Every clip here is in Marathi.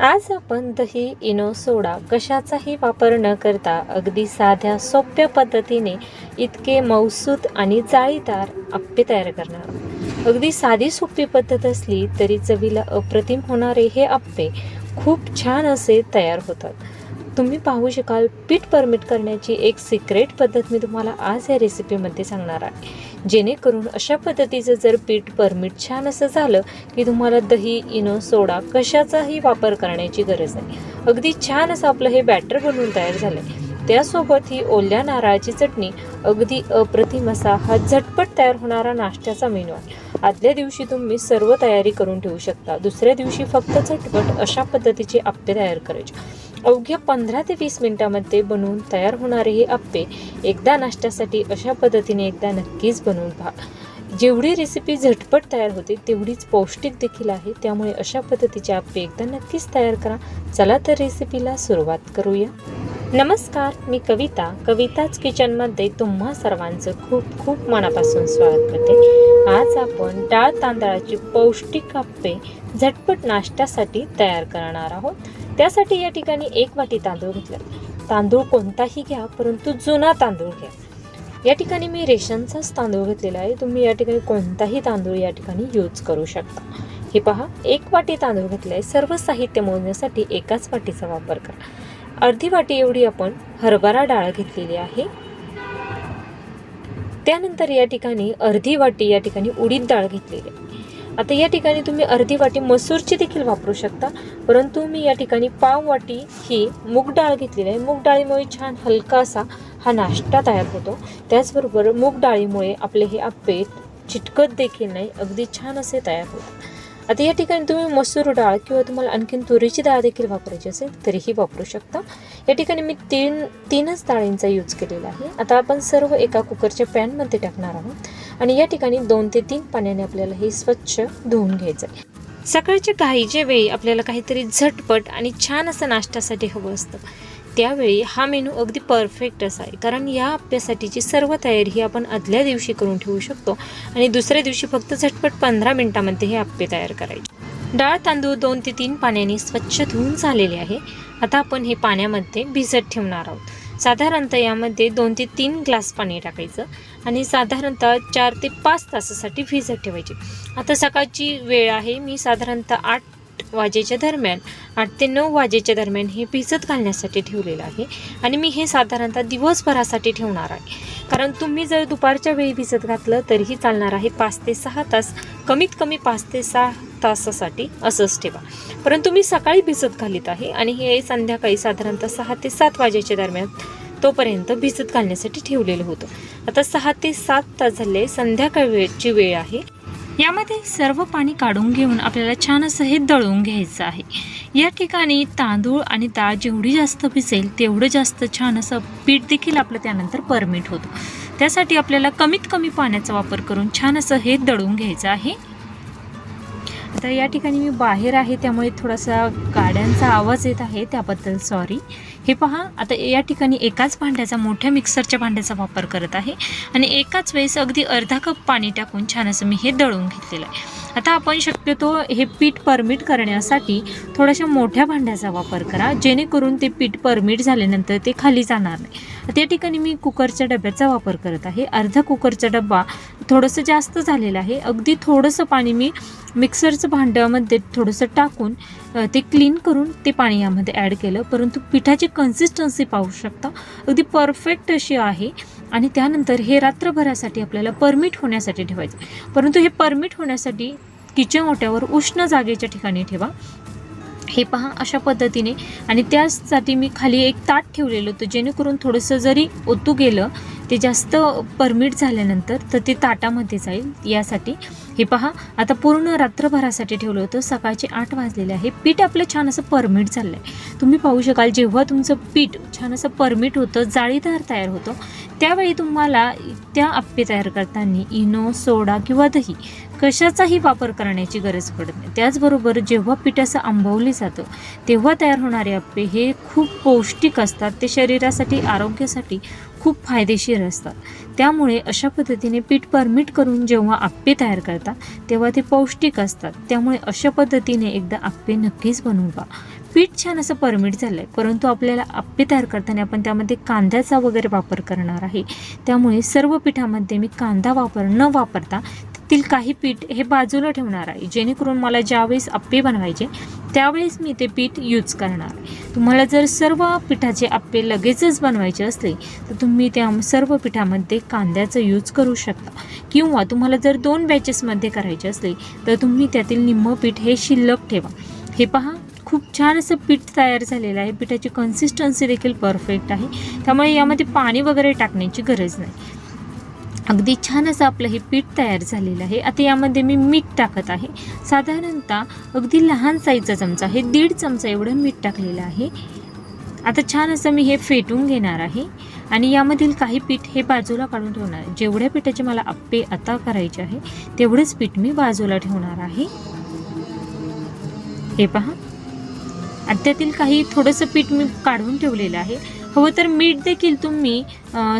आज आपण दही इनो सोडा कशाचाही वापर न करता अगदी साध्या सोप्या पद्धतीने इतके मौसूद आणि जाळीदार आप्पे तयार करणार अगदी साधी सोपी पद्धत असली तरी चवीला अप्रतिम होणारे हे आप्पे खूप छान असे तयार होतात. तुम्ही पाहू शकाल पीठ परमिट करण्याची एक सिक्रेट पद्धत मी तुम्हाला आज या रेसिपीमध्ये सांगणार आहे. जेणेकरून अशा पद्धतीचं जर पीठ परमिट छान असं झालं की तुम्हाला दही इनो सोडा कशाचाही वापर करण्याची गरज नाही. अगदी छान असं आपलं हे बॅटर बनवून तयार झालं आहे त्यासोबत ही ओल्या नारळाची चटणी अगदी अप्रतिम असा हा झटपट तयार होणारा नाश्त्याचा मेनू आहे. आदल्या दिवशी तुम्ही सर्व तयारी करून ठेवू शकता. दुसऱ्या दिवशी फक्त झटपट अशा पद्धतीचे आप्पे तयार करायचे. अवघ्या पंधरा ते वीस मिनिटामध्ये बनवून तयार होणारे हे आप्पे एकदा नाश्त्यासाठी अशा पद्धतीने एकदा नक्कीच बनवून पहा. जेवढी रेसिपी झटपट तयार होते तेवढीच पौष्टिक देखील आहे. त्यामुळे अशा पद्धतीचे आप्पे एकदा नक्कीच तयार करा. चला तर रेसिपीला सुरुवात करूया. नमस्कार मी कविता. कविताच किचनमध्ये तुम्हा सर्वांचं खूप खूप मनापासून स्वागत करते. आज आपण डाळ तांदळाची पौष्टिक आप्पे झटपट नाश्त्यासाठी तयार करणार आहोत. त्यासाठी या ठिकाणी एक वाटी तांदूळ घेतला. तांदूळ कोणताही घ्या परंतु जुना तांदूळ घ्या. या ठिकाणी मी रेशनचाच तांदूळ घेतलेला आहे. तुम्ही या ठिकाणी कोणताही तांदूळ या ठिकाणी यूज करू शकता. हे पहा एक वाटी तांदूळ घेतला आहे सर्व साहित्य मोजण्यासाठी एकाच वाटीचा वापर करा. अर्धी वाटी एवढी आपण हरभरा डाळ घेतलेली आहे. त्यानंतर या ठिकाणी अर्धी वाटी या ठिकाणी उडीद डाळ घेतलेली आहे. आता या ठिकाणी तुम्ही अर्धी वाटी मसूरची देखील वापरू शकता परंतु मी या ठिकाणी पाव वाटी ही मूग डाळ घेतलेली आहे. मूग डाळीमुळे छान हलका असा हा नाश्ता तयार होतो. त्याचबरोबर मूग डाळीमुळे आपले हे आप्पे चिटकत देखील नाही अगदी छान असे तयार होतात. आता या ठिकाणी तुम्ही मसूर डाळ किंवा तुम्हाला आणखीन तुरीची डाळ देखील वापरायची असेल तरीही वापरू शकता. या ठिकाणी मी तीन तीनच डाळींचा यूज केलेला आहे. आता आपण सर्व एका कुकरच्या पॅनमध्ये टाकणार आहोत. आणि या ठिकाणी दोन ते तीन पाण्याने आपल्याला हे स्वच्छ धुवून घ्यायचं आहे सकाळच्या घाईच्या वेळी आपल्याला काहीतरी झटपट आणि छान असं नाश्त्यासाठी हवं असतं. त्यावेळी हा मेनू अगदी परफेक्ट असा आहे कारण या आप्यासाठीची सर्व तयारी ही आपण आदल्या दिवशी करून ठेवू शकतो आणि दुसऱ्या दिवशी फक्त झटपट पंधरा मिनिटामध्ये हे आप्पे तयार करायचे. डाळ तांदूळ दोन ते तीन पाण्याने स्वच्छ धुवून झालेले आहे. आता आपण हे पाण्यामध्ये भिजत ठेवणार आहोत. साधारणतः यामध्ये दोन ते तीन ग्लास पाणी टाकायचं आणि साधारणतः चार ते पाच तासासाठी भिजत ठेवायची. आता सकाळची वेळ आहे मी साधारणतः आठ वाजेच्या दरम्यान आठ ते नऊ वाजेच्या दरम्यान हे भिजत घालण्यासाठी ठेवलेलं आहे आणि मी हे साधारणतः दिवसभरासाठी ठेवणार आहे. कारण तुम्ही जर दुपारच्या वेळी भिजत घातलं तरीही चालणार आहे पाच ते सहा तास कमीत कमी पाच ते सहा तासासाठी असंच ठेवा. परंतु मी सकाळी भिजत घालीत आहे आणि हे संध्याकाळी साधारणतः सहा ते सात वाजेच्या दरम्यान तोपर्यंत भिजत घालण्यासाठी ठेवलेलं होतं. आता सहा ते सात तास झाले संध्याकाळ वेळची वेळ आहे. यामध्ये सर्व पाणी काढून घेऊन आपल्याला छान असं हे दळून घ्यायचं आहे. या ठिकाणी तांदूळ आणि डाळ जेवढी जास्त भिजेल तेवढं जास्त छान असं पीठ देखील आपलं त्यानंतर परमिट होतं. त्यासाठी आपल्याला कमीत कमी पाण्याचा वापर करून छान असं हे दळून घ्यायचं आहे. आता या ठिकाणी मी बाहेर आहे त्यामुळे थोडासा गाड्यांचा आवाज येत आहे त्याबद्दल सॉरी हे पहा आता या ठिकाणी एकाच भांड्याचा मोठ्या मिक्सरच्या भांड्याचा वापर करत आहे आणि एकाच वेळेस अगदी अर्धा कप पाणी टाकून छान असं मी हे दळून घेतलेलं आहे. आता आपण शक्यतो हे पीठ परमिट करण्यासाठी थोड्याशा मोठ्या भांड्याचा वापर करा जेणेकरून ते पीठ परमिट झाल्यानंतर ते खाली जाणार नाही. त्या ठिकाणी मी कुकरच्या डब्याचा वापर करत आहे. अर्धा कुकरचा डब्बा थोडंसं जास्त झालेलं आहे. अगदी थोडंसं पाणी मी मिक्सरचं भांड्यामध्ये थोडंसं टाकून ते क्लीन करून ते पाणी यामध्ये ॲड केलं. परंतु पिठाची कन्सिस्टन्सी पाहू शकता. अगदी परफेक्ट अशी आहे. आणि त्यानंतर हे रात्रभरासाठी आपल्याला परमिट होण्यासाठी ठेवायचं. परंतु हे परमिट होण्यासाठी किचन ओट्यावर उष्ण जागेच्या ठिकाणी ठेवा. हे पहा अशा पद्धतीने. आणि त्यासाठी मी खाली एक ताट ठेवलेलं होतं. जेणेकरून थोडंसं जरी ओतू गेलं ते जास्त परमिट झाल्यानंतर तर ते ताटामध्ये जाईल. यासाठी हे पहा आता पूर्ण रात्रभरासाठी ठेवलं होतं. सकाळचे आठ वाजलेले आहे. पीठ आपलं छान असं परमिट झालं आहे तुम्ही पाहू शकाल जेव्हा तुमचं पीठ छान असं परमिट होतं जाळीदार तयार होतं त्यावेळी तुम्हाला त्या आप्पे तयार करताना इनो सोडा किंवा दही कशाचाही वापर करण्याची गरज पडत नाही. त्याचबरोबर जेव्हा पीठ असं आंबवले जातं तेव्हा तयार होणारे आप्पे हे खूप पौष्टिक असतात. ते शरीरासाठी आरोग्यासाठी खूप फायदेशीर असतात. त्यामुळे अशा पद्धतीने पीठ परमिट करून जेव्हा आप्पे तयार करता तेव्हा ते पौष्टिक असतात. त्यामुळे अशा पद्धतीने एकदा आप्पे नक्कीच बनवा पीठ छान असं परमिट झालं आहे परंतु आपल्याला आप्पे तयार करताना आपण त्यामध्ये कांद्याचा वगैरे वापर करणार आहे. त्यामुळे सर्व पिठामध्ये मी कांदा वापर न वापरता त्यातील काही पीठ हे बाजूला ठेवणार आहे. जेणेकरून मला ज्यावेळेस आप्पे बनवायचे त्यावेळेस मी ते पीठ यूज करणार आहे. तुम्हाला जर सर्व पिठाचे आप्पे लगेचच बनवायचे असले तर तुम्ही त्या सर्व पिठामध्ये कांद्याचा यूज करू शकता. किंवा तुम्हाला जर दोन बॅचेसमध्ये करायचे असले तर तुम्ही त्यातील निम्म पीठ हे शिल्लक ठेवा. हे पहा खूप छान असं पीठ तयार झालेलं आहे. पिठाची कन्सिस्टन्सी देखील परफेक्ट आहे. त्यामुळे यामध्ये पाणी वगैरे टाकण्याची गरज नाही. अगदी छान असं आपलं हे पीठ तयार झालेलं आहे. आता यामध्ये मी मीठ टाकत आहे. साधारणतः अगदी लहान साईजचा चमचा हे दीड चमचा एवढं मीठ टाकलेलं आहे. आता छान असं मी हे फेटून घेणार आहे. आणि यामधील काही पीठ हे बाजूला काढून ठेवणार. आहे जेवढ्या पिठाचे मला आप्पे आता करायचे आहे तेवढंच पीठ मी बाजूला ठेवणार आहे. हे पहा. आणि त्यातील काही थोडंसं पीठ मी काढून ठेवलेलं आहे. हवं तर मीठ देखील तुम्ही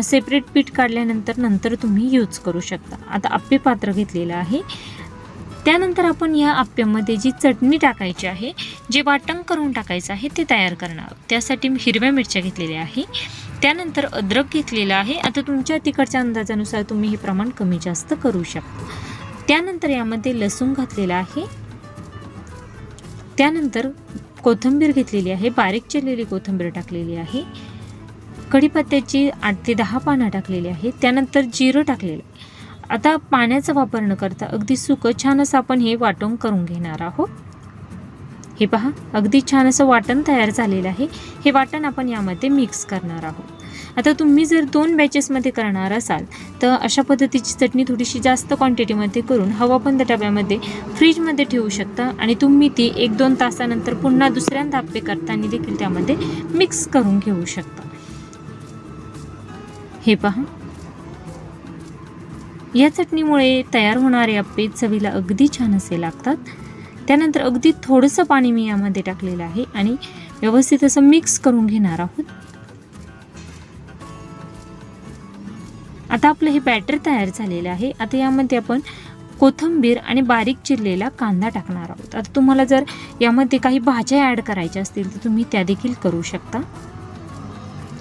सेपरेट पीठ काढल्यानंतर नंतर तुम्ही यूज करू शकता. आता आप्पे पात्र घेतलेलं आहे. त्यानंतर आपण या आप्प्यामध्ये जी चटणी टाकायची आहे जे वाटण करून टाकायचं आहे ते तयार करणार त्यासाठी मी हिरव्या मिरच्या घेतलेल्या आहे. त्यानंतर अद्रक घेतलेलं आहे. आता तुमच्या तिकडच्या अंदाजानुसार तुम्ही हे प्रमाण कमी जास्त करू शकता. त्यानंतर यामध्ये लसूण घातलेला आहे. त्यानंतर कोथिंबीर घेतलेली आहे. बारीक चिरलेली कोथिंबीर टाकलेली आहे. कढीपत्त्याची आठ ते दहा पानं टाकलेली आहे त्यानंतर जिरं टाकलेलं आहे. आता पाण्याचा वापर न करता अगदी सुकं छान असं आपण हे वाटण करून घेणार आहोत. हे पहा अगदी छान असं वाटण तयार झालेलं आहे. हे वाटण आपण यामध्ये मिक्स करणार आहोत. आता तुम्ही जर दोन बॅचेसमध्ये करणार असाल तर अशा पद्धतीची चटणी थोडीशी जास्त क्वांटिटीमध्ये करून हवाबंद डब्यामध्ये फ्रीजमध्ये ठेवू शकता आणि तुम्ही ती एक दोन तासानंतर पुन्हा दुसऱ्यांदा आपले करताना देखील त्यामध्ये मिक्स करून घेऊ शकता. हे पहा. या चटणीमुळे तयार होणारे आप्पे चवीला अगदी छान असे लागतात. त्यानंतर अगदी थोडंसं पाणी मी यामध्ये टाकलेलं आहे आणि व्यवस्थित असं मिक्स करून घेणार आहोत. आता आपलं हे बॅटर तयार झालेलं आहे. आता यामध्ये आपण कोथिंबीर आणि बारीक चिरलेला कांदा टाकणार आहोत. आता तुम्हाला जर यामध्ये काही भाज्या ॲड करायच्या असतील तर तुम्ही त्या देखील करू शकता.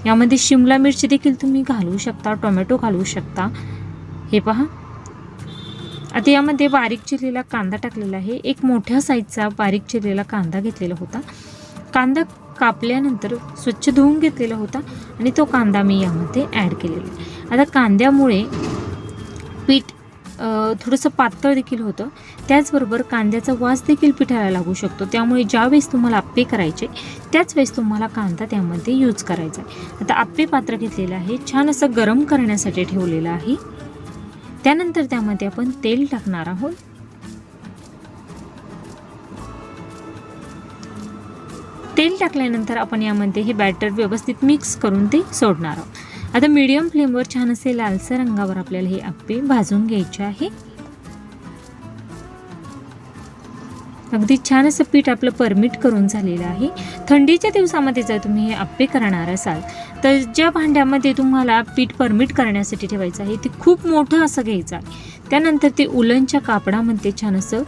यामध्ये शिमला मिरची देखील तुम्ही घालू शकता टोमॅटो घालू शकता. हे पहा. आता यामध्ये बारीक चिरलेला कांदा टाकलेला आहे. एक मोठ्या साईजचा बारीक चिरलेला कांदा घेतलेला होता. कांदा कापल्यानंतर स्वच्छ धुवून घेतलेला होता आणि तो कांदा मी यामध्ये ॲड केलेला आहे. आता कांद्यामुळे पीठ थोडंसं पातळ देखील होतं. त्याचबरोबर कांद्याचा वास देखील पिठाला लागू शकतो. त्यामुळे ज्यावेळेस तुम्हाला आप्पे करायचे त्याच वेळेस तुम्हाला कांदा त्यामध्ये यूज करायचा आहे. आता आप्पे पात्र घेतलेलं आहे छान असं गरम करण्यासाठी ठेवलेलं आहे. त्यानंतर त्यामध्ये आपण तेल टाकणार आहोत. तेल टाकल्यानंतर आपण यामध्ये हे बॅटर व्यवस्थित मिक्स करून ते सोडणार आहोत. आता मीडियम फ्लेमवर छान असे लालसर रंगावर आपल्याला हे आप्पे भाजून घ्यायचे आहे. अगदी छान असं पीठ आपलं परमिट करून झालेलं आहे. थंडीच्या दिवसामध्ये जर तुम्ही हे आप्पे करणार असाल तर ज्या भांड्यामध्ये तुम्हाला पीठ परमिट करण्यासाठी ठेवायचं आहे ते खूप मोठं असं घ्यायचं आहे. त्यानंतर ते उलनच्या कापडामध्ये छान असं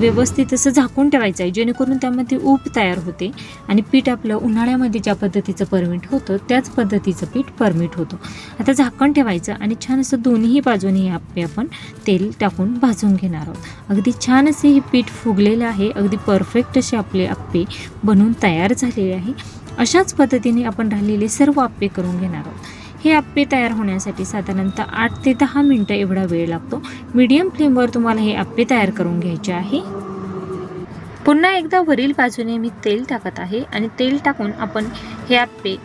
व्यवस्थित असं झाकून ठेवायचं आहे. जेणेकरून त्यामध्ये ऊप तयार होते आणि पीठ आपलं उन्हाळ्यामध्ये ज्या पद्धतीचं परमिट होतं त्याच पद्धतीचं पीठ परमिट होतं. आता झाकण ठेवायचं आणि छान असं दोन्ही बाजूने हे आप्पे आपण तेल टाकून भाजून घेणार आहोत. अगदी छान असे हे पीठ फुगलेलं आहे. अगदी परफेक्ट असे आपले आप्पे बनवून तयार झालेले आहे. अशाच पद्धतीने आपण राहिलेले सर्व आप्पे करून घेणार आहोत. हे आप्पे तयार होण्यासाठी साधारणतः आठ ते दहा मिनटं एवढा वेळ लागतो. मीडियम फ्लेमवर तुम्हाला हे आप्पे तयार करून घ्यायचे आहे. पुन्हा एकदा वरील बाजूने मी तेल टाकत आहे आणि तेल टाकून आपण हे आप्पे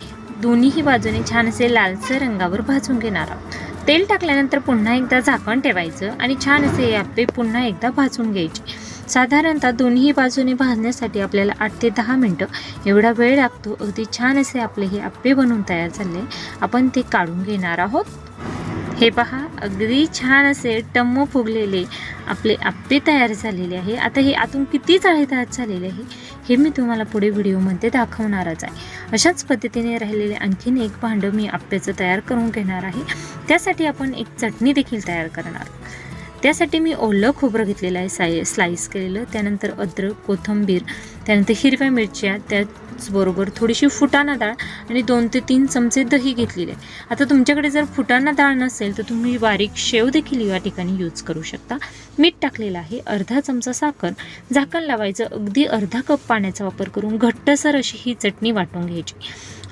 दोन्हीही बाजूने छान असे लालसर रंगावर भाजून घेणार आहोत. तेल टाकल्यानंतर पुन्हा एकदा झाकण ठेवायचं आणि छान असे हे आप्पे पुन्हा एकदा भाजून घ्यायचे. साधारणतः दोन्ही बाजूने भाजण्यासाठी आपल्याला आठ ते दहा मिनटं एवढा वेळ लागतो. अगदी छान असे आपले हे आप्पे बनवून तयार झाले. आपण ते काढून घेणार आहोत. हे पहा अगदी छान असे टम्म फुगलेले आपले आप्पे तयार झालेले आहे. आता हे आतून किती जाळीदार झालेले आहे हे मी तुम्हाला पुढे व्हिडिओमध्ये दाखवणारच आहे. अशाच पद्धतीने राहिलेले आणखीन एक भांडं मी आप्प्याचं तयार करून घेणार आहे. त्यासाठी आपण एक चटणी देखील तयार करणार. त्यासाठी मी ओलं खोबरं घेतलेलं आहे साय स्लाईस केलेलं. त्यानंतर अद्रक कोथिंबीर त्यानंतर हिरव्या मिरच्या त्याचबरोबर थोडीशी फुटाणा डाळ आणि दोन ते तीन चमचे दही घेतलेले. आता तुमच्याकडे जर फुटाणा डाळ नसेल तर तुम्ही बारीक शेव देखील या ठिकाणी यूज करू शकता. मीठ टाकलेलं आहे अर्धा चमचा साखर. झाकण लावायचं अगदी अर्धा कप पाण्याचा वापर करून घट्टसर अशी ही चटणी वाटून घ्यायची.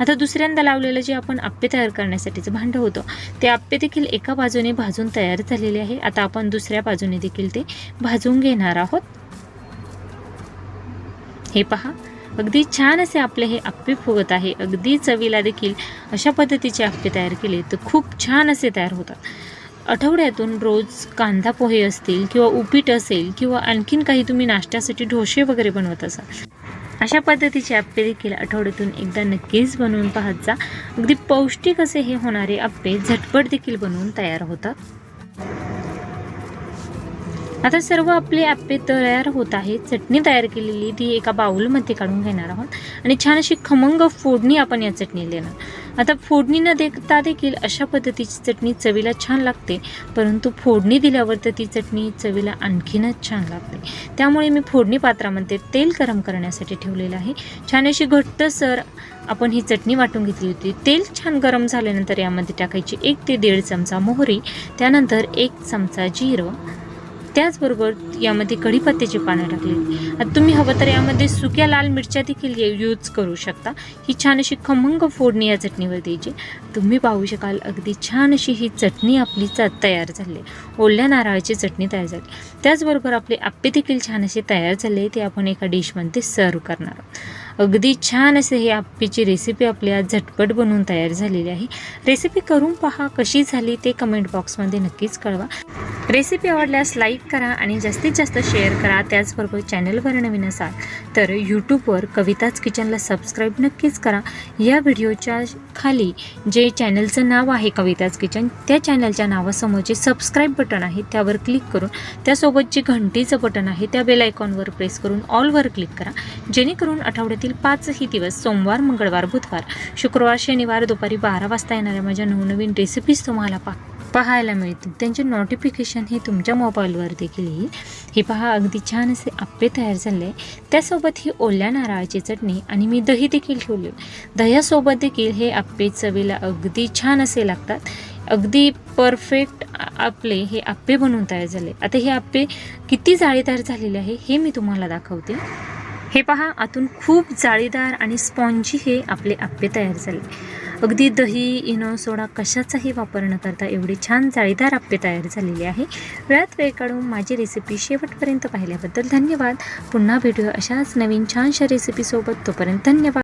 आता दुसऱ्यांदा लावलेलं जे आपण आप्पे तयार करण्यासाठीचं भांडं होतं ते आप्पे देखील एका बाजूने भाजून तयार झालेले आहे. आता आपण दुसऱ्या बाजूने देखील ते भाजून घेणार आहोत. हे पहा. अगदी छान असे आपले हे आप्पे फुगत आहे. अगदी चवीला देखील अशा पद्धतीचे आप्पे तयार केले तर खूप छान असे तयार होतात. आठवड्यातून रोज कांदा पोहे असतील किंवा उपीट असेल किंवा आणखीन काही तुम्ही नाश्त्यासाठी ढोसे वगैरे बनवत असाल अशा पद्धतीचे आप्पे देखील आठवड्यातून एकदा नक्कीच बनवून पाहत जा. अगदी पौष्टिक असे हे होणारे आप्पे झटपट देखील बनवून तयार होतात. आता सर्व आपले ॲपे तयार होत आहे चटणी तयार केलेली ती एका बाउलमध्ये काढून घेणार आहोत. आणि छान अशी खमंग फोडणी आपण या चटणी देणार. आता फोडणी न देता देखील अशा पद्धतीची चटणी चवीला छान लागते. परंतु फोडणी दिल्यावर तर ती चटणी चवीला आणखीनच छान लागते. त्यामुळे मी फोडणी पात्रामध्ये तेल गरम करण्यासाठी ठेवलेलं आहे. छान अशी घट्टसर आपण ही चटणी वाटून घेतली होती. तेल छान गरम झाल्यानंतर यामध्ये टाकायची एक ते दीड चमचा मोहरी. त्यानंतर एक चमचा जिरं. त्याचबरोबर यामध्ये कढीपत्त्याची पानं टाकली. आता तुम्ही हवं तर यामध्ये सुक्या लाल मिरच्या देखील यूज करू शकता. ही छान अशी खमंग फोडणी या चटणीवर द्यायची. तुम्ही पाहू शकाल अगदी छान अशी ही चटणी आपली च तयार झाली. ओल्या नारळाची चटणी तयार झाली. त्याचबरोबर आपले आप्पे देखील छान असे तयार झाले. ते आपण एका डिशमध्ये सर्व करणार आहोत. अगदी छान असे ही आप्पीची रेसिपी आपली आज झटपट बनवून तयार झालेली आहे. रेसिपी करून पहा कशी झाली ते कमेंट बॉक्समध्ये नक्कीच कळवा. रेसिपी आवडल्यास लाईक करा आणि जास्तीत जास्त शेअर करा. त्याचबरोबर चॅनलवर नवीन असाल तर यूट्यूबवर कविताच किचनला सबस्क्राईब नक्कीच करा. या व्हिडिओच्या खाली जे चॅनलचं नाव आहे कविताच किचन त्या चॅनलच्या नावासमोर जे सबस्क्राईब बटन आहे त्यावर क्लिक करून त्यासोबत जे घंटीचं बटन आहे त्या बेल आयकॉनवर प्रेस करून ऑलवर क्लिक करा. जेणेकरून आठवड्यातील पाचही दिवस सोमवार मंगळवार बुधवार शुक्रवार शनिवार दुपारी बारा वाजता येणाऱ्या माझ्या नवनवीन रेसिपीज तुम्हाला पा पाहायला मिळतील त्यांचे नोटिफिकेशन हे तुमच्या मोबाईलवर देखील येईल. हे पहा अगदी छान असे आप्पे तयार झाले त्यासोबत ही ओल्या नारळाची चटणी आणि मी दही देखील ठेवले दह्यासोबत देखील हे आप्पे चवीला अगदी छान असे लागतात. अगदी परफेक्ट आपले हे आप्पे बनवून तयार झाले. आता हे आप्पे किती जाळीदार झालेले आहे हे मी तुम्हाला दाखवते. हे पहा आतून खूप जाळीदार आणि स्पॉन्जी हे आपले आप्पे तयार झाले. अगदी दही इनो सोडा कशाचाही वापर न करता एवढी छान जाळीदार आप्पे तयार झालेली आहे. वेळात वेळ काढून माझी रेसिपी शेवटपर्यंत पाहिल्याबद्दल धन्यवाद. पुन्हा भेटूया अशाच नवीन छानशा रेसिपीसोबत तोपर्यंत धन्यवाद.